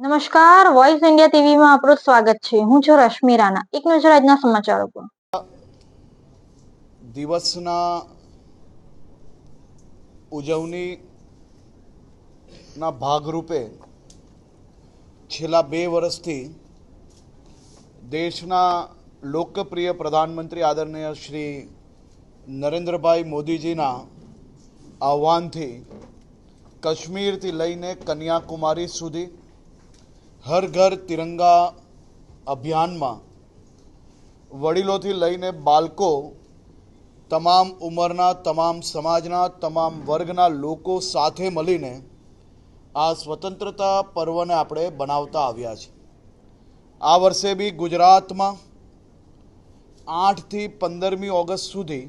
નમસ્કાર voice India ટીવીમાં આપણું સ્વાગત છે. હું છું રશ્મિ રાણા. એક નજર આજના સમાચારો પર. દિવસના ઉજવણીના ભાગરૂપે છેલ્લા બે વર્ષથી દેશના લોકપ્રિય પ્રધાનમંત્રી આદરણીય શ્રી નરેન્દ્રભાઈ મોદીજીના આહ્વાનથી કાશ્મીરથી લઈને કન્યાકુમારી સુધી હર ઘર તિરંગા અભિયાનમાં વડીલોથી લઈને બાળકો તમામ ઉંમરના, તમામ સમાજના, તમામ વર્ગના લોકો સાથે મળીને આ સ્વતંત્રતા પર્વને આપણે બનાવતા આવ્યા છે. આ વર્ષે બી ગુજરાતમાં આઠથી પંદરમી ઓગસ્ટ સુધી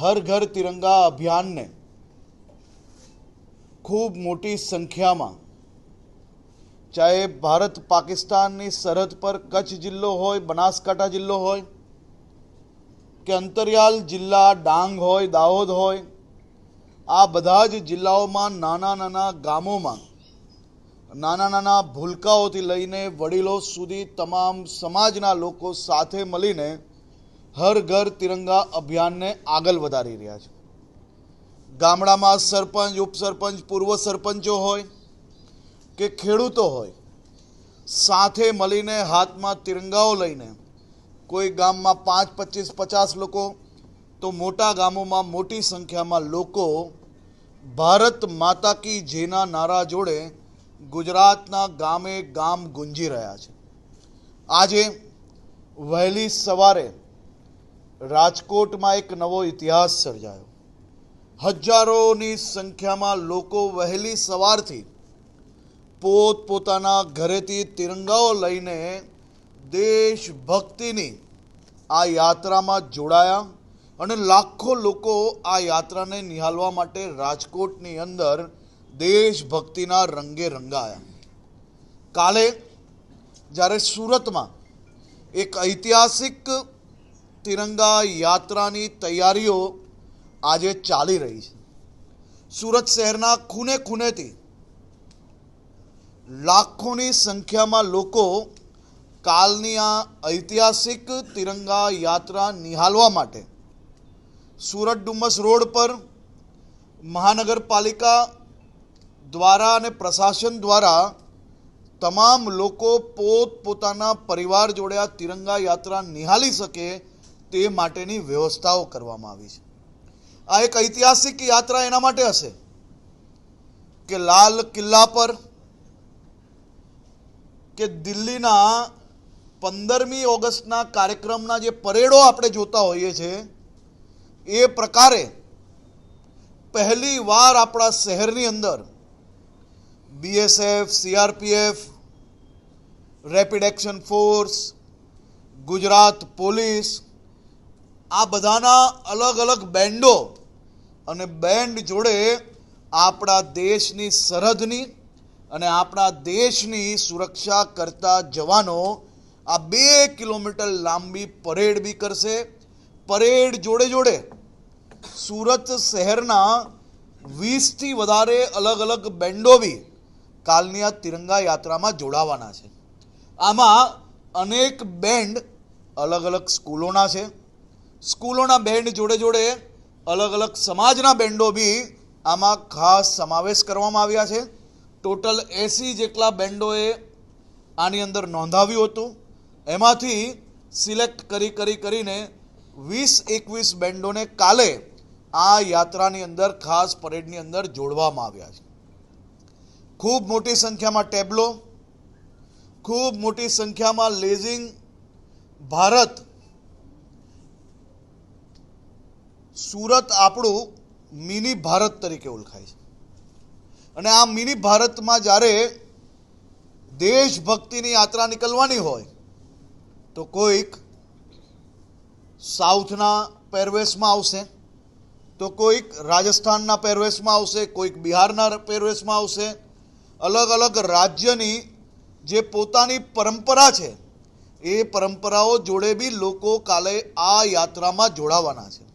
હર ઘર તિરંગા અભિયાનને ખૂબ મોટી સંખ્યામાં ચાહે ભારત પાકિસ્તાનની સરહદ પર કચ્છ જિલ્લો હોય, બનાસકાંઠા જિલ્લો હોય, કે અંતરિયાલ જિલ્લા, ડાંગ હોય, દાહોદ હોય, આ બધા જ જિલ્લાઓમાં નાના નાના ગામોમાં, નાના નાના ભૂલકાઓથી લઈને વડીલો સુધી તમામ સમાજના લોકો સાથે મળીને હર ઘર તિરંગા અભિયાનને આગળ વધારી રહ્યા છે. ગામડામાં સરપંચ, ઉપસરપંચ, પૂર્વ સરપંચો હોય કે ખેડૂતો હોય, સાથે મળીને હાથમાં તિરંગાઓ લઈને કોઈ ગામમાં પાંચ, પચીસ, પચાસ લોકો, તો મોટા ગામોમાં મોટી સંખ્યામાં લોકો ભારત માતા કી જેના નારા જોડે ગુજરાતના ગામે ગામ ગુંજી રહ્યા છે. આજે વહેલી સવારે રાજકોટમાં એક નવો ઇતિહાસ સર્જાયો. હજારોની સંખ્યામાં લોકો વહેલી સવારથી પોત પોતાના ઘરેથી તિરંગાઓ લઈને દેશભક્તિની આ યાત્રામાં જોડાયા અને લાખો લોકો આ યાત્રાને નિહાળવા માટે રાજકોટની અંદર દેશભક્તિના રંગે રંગાયા. કાલે જ્યારે સુરતમાં એક ઐતિહાસિક તિરંગા યાત્રાની તૈયારીઓ આજે ચાલી રહી છે. સુરત શહેરના ખૂને ખૂનેથી લાખોની સંખ્યામાં લોકો કાલની આ ઐતિહાસિક તિરંગા યાત્રા નિહાળવા માટે સુરત ડુમસ રોડ પર મહાનગરપાલિકા દ્વારા અને પ્રશાસન દ્વારા તમામ લોકો પોત પોતાના પરિવાર જોડે આ તિરંગા યાત્રા નિહાળી શકે તે માટેની વ્યવસ્થાઓ કરવામાં આવી છે. આ એક ઐતિહાસિક યાત્રા એના માટે હશે કે લાલ કિલ્લા પર કે દિલ્હીના પંદરમી ઓગસ્ટના કાર્યક્રમના જે પરેડો આપણે જોતા હોઈએ છીએ, એ પ્રકારે પહેલી વાર આપણા શહેરની અંદર BSF CRPF rapid action force Gujarat police, આ બધાના અલગ અલગ બેન્ડો અને બેન્ડ જોડે આપણા દેશની સરહદની અને આપણા દેશની સુરક્ષા કરતા જવાનો આ બે કિલોમીટર લાંબી પરેડ બી કરશે. પરેડ જોડે જોડે સુરત શહેરના વીસથી વધારે અલગ અલગ બેન્ડો બી કાલની આ તિરંગા યાત્રામાં જોડાવાના છે. આમાં અનેક બેન્ડ અલગ અલગ સ્કૂલોના છે. સ્કૂલોના બેન્ડ જોડે જોડે અલગ અલગ સમાજના બેન્ડો બી આમાં ખાસ સમાવેશ કરવામાં આવ્યા છે. ટોટલ એંસી જેટલા બેન્ડોએ આની અંદર નોંધાવ્યું હતું. એમાંથી સિલેક્ટ કરી કરી કરીને વીસ એકવીસ બેન્ડોને કાલે આ યાત્રાની અંદર ખાસ પરેડની અંદર જોડવામાં આવ્યા છે. ખૂબ મોટી સંખ્યામાં ટેબ્લો, ખૂબ મોટી સંખ્યામાં લેઝિંગ ભારત, સુરત આપણું મિની ભારત તરીકે ઓળખાય છે. અને આ મિની ભારતમાં જ્યારે દેશભક્તિની યાત્રા નીકળવાની હોય, તો કોઈક સાઉથના પહેરવેશમાં આવશે, તો કોઈક રાજસ્થાનના પહેરવેશમાં આવશે, કોઈક બિહારના પહેરવેશમાં આવશે. અલગ અલગ રાજ્યની જે પોતાની પરંપરા છે, એ પરંપરાઓ જોડે બી લોકો કાલે આ યાત્રામાં જોડાવાના છે.